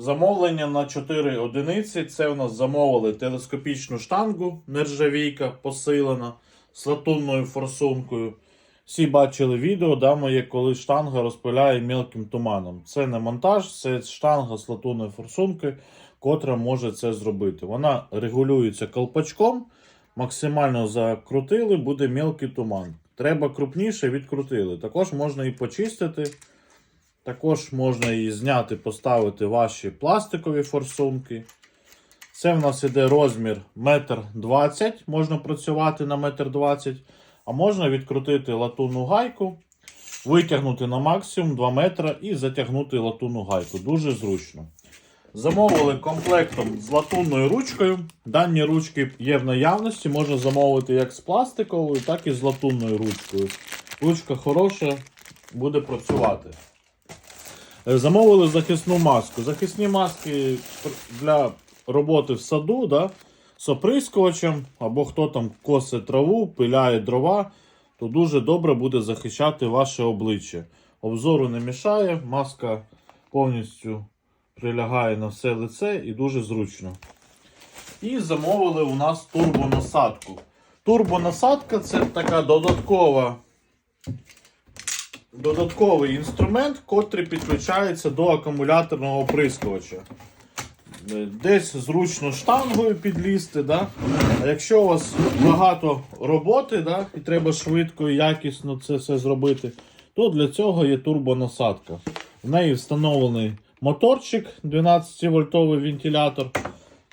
Замовлення на 4 одиниці. Це у нас замовили телескопічну штангу нержавійка посилена з латунною форсункою. Всі бачили відео, да, моє, коли штанга розпиляє мілким туманом. Це не монтаж, це штанга з латунною форсункою, котра може це зробити. Вона регулюється колпачком, максимально закрутили, буде мілкий туман. Треба крупніше, відкрутили. Також можна і почистити. Також можна її зняти, поставити ваші пластикові форсунки. Це в нас іде розмір 1,20 м, можна працювати на 1,20 м, а можна відкрутити латунну гайку, витягнути на максимум 2 метри і затягнути латунну гайку. Дуже зручно. Замовили комплектом з латунною ручкою. Дані ручки є в наявності, можна замовити як з пластиковою, так і з латунною ручкою. Ручка хороша, буде працювати. Е, Замовили захисну маску. Захисні маски для роботи в саду, да, з оприскувачем, або хто там косить траву, пиляє дрова, то дуже добре буде захищати ваше обличчя. Обзору не мішає, маска повністю прилягає на все лице і дуже зручно. І замовили у нас турбонасадку. Турбонасадка це така додаткова додатковий інструмент, котрий підключається до акумуляторного оприскувача. Е, Десь зручно штангою підлізти. Да? А якщо у вас багато роботи да, і треба швидко і якісно це все зробити, то для цього є турбонасадка. В неї встановлений моторчик 12-вольтовий вентилятор,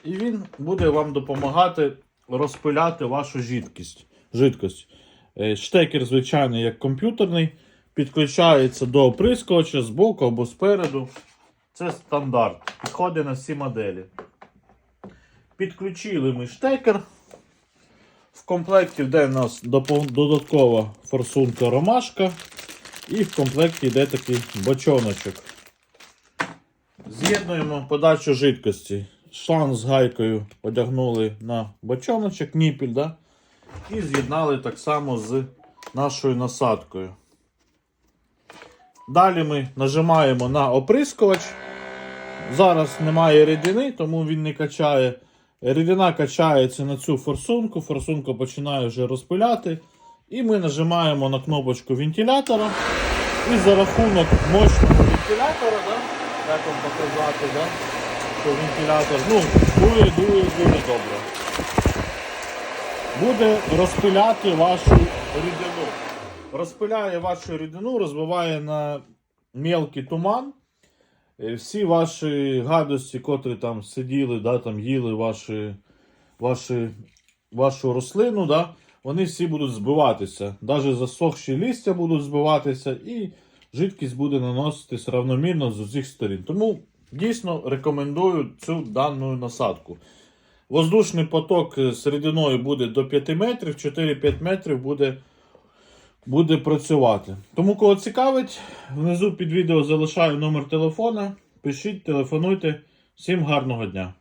і він буде вам допомагати розпиляти вашу жидкість. жидкость. Е, Штекер, звичайний, як комп'ютерний, підключається до оприскувача з боку або спереду. Це стандарт. Підходить на всі моделі. Підключили ми штекер. В комплекті йде у нас додаткова форсунка ромашка. І в комплекті йде такий бочоночок. З'єднуємо подачу жидкості. Шланг з гайкою одягнули на бочоночок, ніпіль, да? і з'єднали так само з нашою насадкою. Далі ми нажимаємо на оприскувач. Зараз немає рідини, тому він не качає. Рідина качається на цю форсунку, форсунка починає вже розпиляти. І ми нажимаємо на кнопочку вентилятора. І за рахунок мощного вентилятора, да, як вам показати, да, що вентилятор ну, дує, дує дуже добре. Буде розпиляти вашу рідину. Розпиляє вашу рідину, розбиває на мелкий туман. Е, Всі ваші гадості, котрі там сиділи, да, там їли ваші, ваші, вашу рослину, да, вони всі будуть збиватися. Навіть засохші листя будуть збиватися, і жидкість буде наноситись равномірно з усіх сторін. Тому дійсно рекомендую цю дану насадку. Воздушний поток е, з рідиною буде до 5 метрів, 4-5 метрів буде буде працювати. Тому, кого цікавить, внизу під відео залишаю номер телефона. Пишіть, телефонуйте. Всім гарного дня!